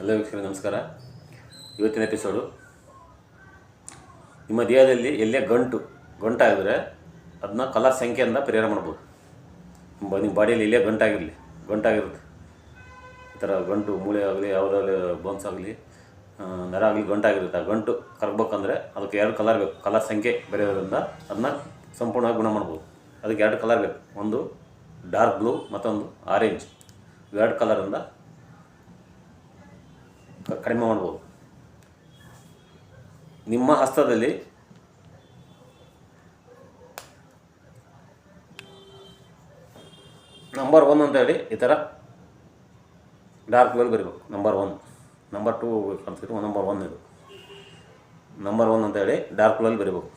ಎಲ್ಲ ವೀಕ್ಷಕರಿಗೆ ನಮಸ್ಕಾರ. ಇವತ್ತಿನ ಎಪಿಸೋಡು ನಿಮ್ಮ ದೇಹದಲ್ಲಿ ಎಲ್ಲೇ ಗಂಟು, ಗಂಟಾಗಿದ್ರೆ ಅದನ್ನ ಕಲಾ ಸಂಖ್ಯೆಯಿಂದ ಪರಿಹಾರ ಮಾಡ್ಬೋದು. ನಿಮ್ಮ ನಿಮ್ಮ ಬಾಡಿಯಲ್ಲಿ ಎಲ್ಲೇ ಗಂಟಾಗಿರಲಿ, ಗಂಟಾಗಿರುತ್ತೆ. ಈ ಥರ ಗಂಟು, ಮೂಳೆ ಆಗಲಿ ಯಾವುದಾಗಲಿ ಬೋನ್ಸ್ ಆಗಲಿ ನರ ಆಗಲಿ ಗಂಟಾಗಿರುತ್ತೆ. ಆ ಗಂಟು ಕರಗಬೇಕಂದ್ರೆ ಅದಕ್ಕೆ ಎರಡು ಕಲರ್ ಬೇಕು. ಕಲರ್ ಸಂಖ್ಯೆ ಬರೆಯೋದ್ರಿಂದ ಅದನ್ನ ಸಂಪೂರ್ಣವಾಗಿ ಗುಣ ಮಾಡ್ಬೋದು. ಅದಕ್ಕೆ ಎರಡು ಕಲರ್ ಬೇಕು. ಒಂದು ಡಾರ್ಕ್ ಬ್ಲೂ ಮತ್ತೊಂದು ಆರೆಂಜ್ ಎರಡು ಕಲರಿಂದ ಕಡಿಮೆ ಮಾಡ್ಬೋದು. ನಿಮ್ಮ ಹಸ್ತದಲ್ಲಿ ನಂಬರ್ ಒನ್ ಅಂತ ಹೇಳಿ ಈ ಥರ ಡಾರ್ಕ್ ವೆಲ್ ಬರೀಬೇಕು. ನಂಬರ್ ಒನ್ ನಂಬರ್ ಟೂ ಕಲ್ತಿದ್ರು ನಂಬರ್ ಒನ್ ಇದು. ನಂಬರ್ ಒನ್ ಅಂತ ಹೇಳಿ ಡಾರ್ಕ್ ವೆಲ್ ಬರೀಬೇಕು.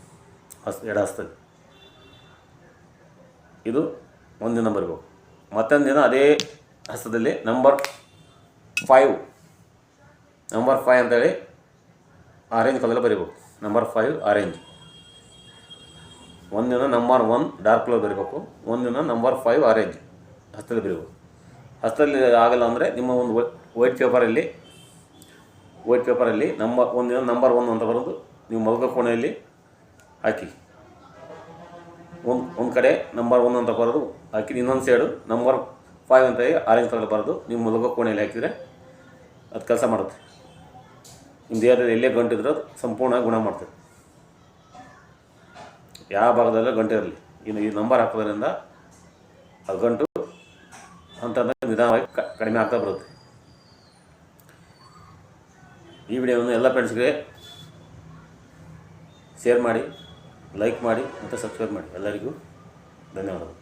ಹಸ್, ಎಡ ಹಸ್ತದಲ್ಲಿ. ಇದು ಒಂದಿನ ಬರೀಬೇಕು. ಮತ್ತೊಂದು ದಿನ ಅದೇ ಹಸ್ತದಲ್ಲಿ ನಂಬರ್ ಫೈವ್ ನಂಬರ್ ಫೈವ್ ಅಂತೇಳಿ ಆರೆಂಜ್ ಕಲರಲ್ಲಿ ಬರೀಬೇಕು. ನಂಬರ್ ಫೈವ್ ಆರೆಂಜ್ ಒಂದಿನ ನಂಬರ್ ಒನ್ ಡಾರ್ಕ್ ಕಲರ್ ಬರೀಬೇಕು. ಒಂದಿನ ನಂಬರ್ ಫೈವ್ ಆರೆಂಜ್ ಹತ್ತಲ್ಲಿ ಬರೀಬೇಕು. ಹತ್ತಲ್ಲಿ ಆಗಲ್ಲ ಅಂದರೆ ನಿಮ್ಮ ಒಂದು ವೈಟ್ ಪೇಪರಲ್ಲಿ ವೈಟ್ ಪೇಪರಲ್ಲಿ ನಂಬರ್ ಒಂದಿನ ನಂಬರ್ ಒನ್ ಅಂತ ಬರೋದು ನೀವು ಮಲಗೋ ಕೋಣೆಯಲ್ಲಿ ಹಾಕಿ. ಒಂದು ಒಂದು ಕಡೆ ನಂಬರ್ ಒನ್ ಅಂತ ಬರೋದು ಹಾಕಿ. ಇನ್ನೊಂದು ಸೈಡು ನಂಬರ್ ಫೈವ್ ಅಂತ ಆರೆಂಜ್ ಕಲರ್ ಬರೋದು ನೀವು ಮಲಗೋ ಕೋಣೆಯಲ್ಲಿ ಹಾಕಿದರೆ ಅದು ಕೆಲಸ ಮಾಡುತ್ತೆ. ನಿಮ್ಮ ದೇಹದಲ್ಲಿ ಎಲ್ಲೇ ಗಂಟಿದ್ರೆ ಸಂಪೂರ್ಣ ಗುಣ ಮಾಡ್ತದೆ ಯಾವ ಭಾಗದಲ್ಲೂ ಗಂಟೆ ಇರಲಿ. ಇನ್ನು ಈ ನಂಬರ್ ಹಾಕೋದ್ರಿಂದ ಅದು ಗಂಟು ಅಂತಂದ್ರೆ ನಿಧಾನವಾಗಿ ಕಡಿಮೆ ಆಗ್ತಾ ಬರುತ್ತೆ. ಈ ವಿಡಿಯೋವನ್ನು ಎಲ್ಲ ಫ್ರೆಂಡ್ಸ್ಗೆ ಶೇರ್ ಮಾಡಿ ಲೈಕ್ ಮಾಡಿ ಮತ್ತು ಸಬ್ಸ್ಕ್ರೈಬ್ ಮಾಡಿ. ಎಲ್ಲರಿಗೂ ಧನ್ಯವಾದಗಳು.